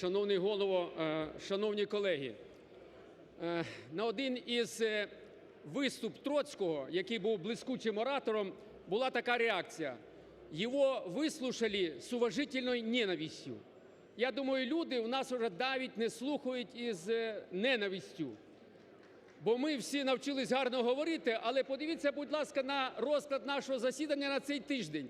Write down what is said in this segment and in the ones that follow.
шановний голово, е, шановні колеги. Е, На один із е, виступ Троцького, який був блискучим оратором, була така реакція. Його вислушали з уважительною ненавистю. Я думаю, люди у нас вже навіть не слухають із ненавистю. Бо ми всі навчились гарно говорити, але подивіться, будь ласка, на розклад нашого засідання на цей тиждень.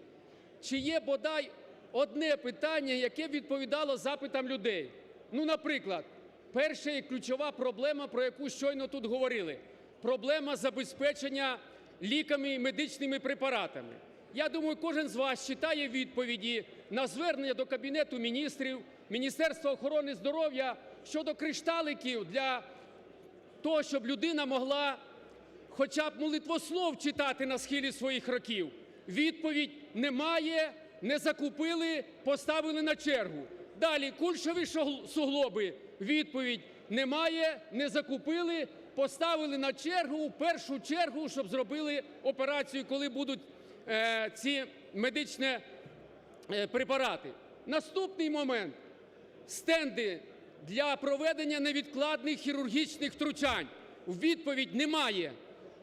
Чи є бодай одне питання, яке відповідало запитам людей? Ну, наприклад, перша і ключова проблема, про яку щойно тут говорили, проблема забезпечення ліками і медичними препаратами. Я думаю, кожен з вас читає відповіді на звернення до Кабінету міністрів, Міністерства охорони здоров'я щодо кришталиків для того, щоб людина могла хоча б молитвослов читати на схилі своїх років. Відповідь немає, не закупили, поставили на чергу. Далі кульшові суглоби. Відповідь немає, не закупили, поставили на чергу в першу чергу, щоб зробили операцію, коли будуть е, ці медичні е, препарати. Наступний момент стенди для проведення невідкладних хірургічних втручань. Відповідь немає.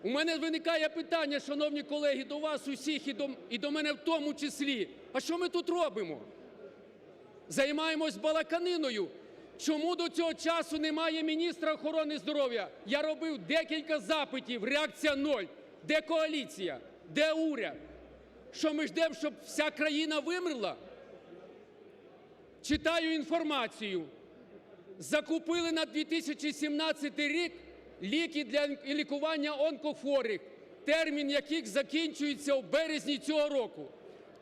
У мене виникає питання, шановні колеги, до вас усіх і до, і до мене в тому числі. А що ми тут робимо? Займаємось балаканиною. Чому до цього часу немає міністра охорони здоров'я? Я робив декілька запитів, реакція ноль. Де коаліція? Де уряд? Що ми ждемо, щоб вся країна вимерла? Читаю інформацію. Закупили на 2017 рік ліки для лікування онкохворих, термін яких закінчується у березні цього року.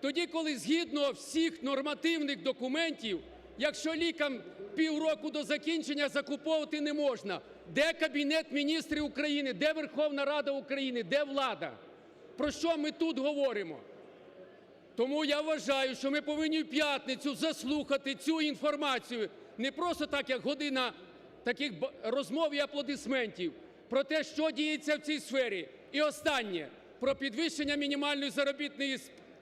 Тоді, коли згідно всіх нормативних документів, якщо лікам півроку до закінчення закуповувати не можна, де Кабінет міністрів України, де Верховна Рада України, де влада? Про що ми тут говоримо? Тому я вважаю, що ми повинні в п'ятницю заслухати цю інформацію не просто так, як година таких розмов і аплодисментів, про те, що діється в цій сфері. І останнє про підвищення мінімальної заробітної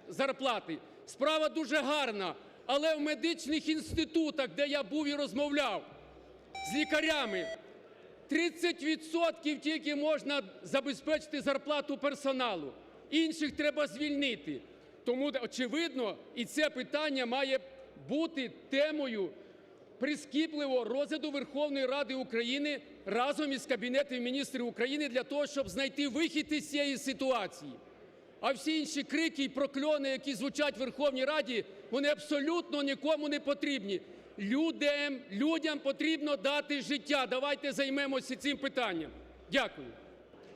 зарплати. Справа дуже гарна, але в медичних інститутах, де я був і розмовляв з лікарями, 30% тільки можна забезпечити зарплату персоналу, інших треба звільнити. Тому, очевидно, і це питання має бути темою прискіпливого розгляду Верховної Ради України разом із Кабінетом міністрів України для того, щоб знайти вихід із цієї ситуації. А всі інші крики і прокльони, які звучать в Верховній Раді, вони абсолютно нікому не потрібні. Людям, людям потрібно дати життя. Давайте займемося цим питанням. Дякую.